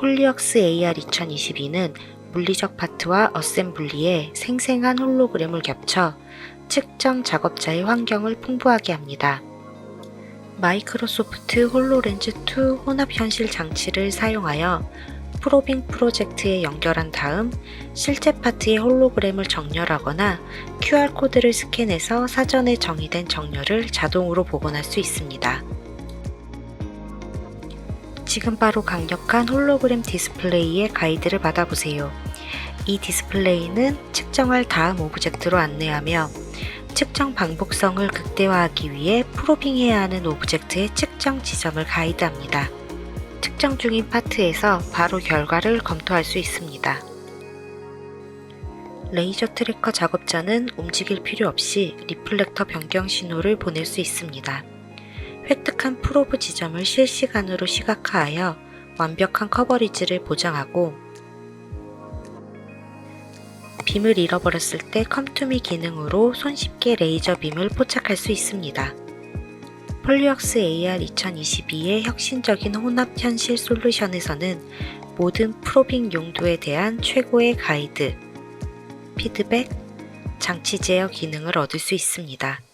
폴리억스 AR 2022는 물리적 파트와 어셈블리에 생생한 홀로그램을 겹쳐 측정 작업자의 환경을 풍부하게 합니다. 마이크로소프트 홀로렌즈 2 혼합현실 장치를 사용하여 프로빙 프로젝트에 연결한 다음 실제 파트의 홀로그램을 정렬하거나 QR코드를 스캔해서 사전에 정의된 정렬을 자동으로 복원할 수 있습니다. 지금 바로 강력한 홀로그램 디스플레이의 가이드를 받아보세요. 이 디스플레이는 측정할 다음 오브젝트로 안내하며 측정 반복성을 극대화하기 위해 프로빙해야 하는 오브젝트의 측정 지점을 가이드합니다. 측정 중인 파트에서 바로 결과를 검토할 수 있습니다. 레이저 트래커 작업자는 움직일 필요 없이 리플렉터 변경 신호를 보낼 수 있습니다. 획득한 프로브 지점을 실시간으로 시각화하여 완벽한 커버리지를 보장하고 빔을 잃어버렸을 때 컴투미 기능으로 손쉽게 레이저 빔을 포착할 수 있습니다. 폴리억스 AR 2022의 혁신적인 혼합 현실 솔루션에서는 모든 프로빙 용도에 대한 최고의 가이드, 피드백, 장치 제어 기능을 얻을 수 있습니다.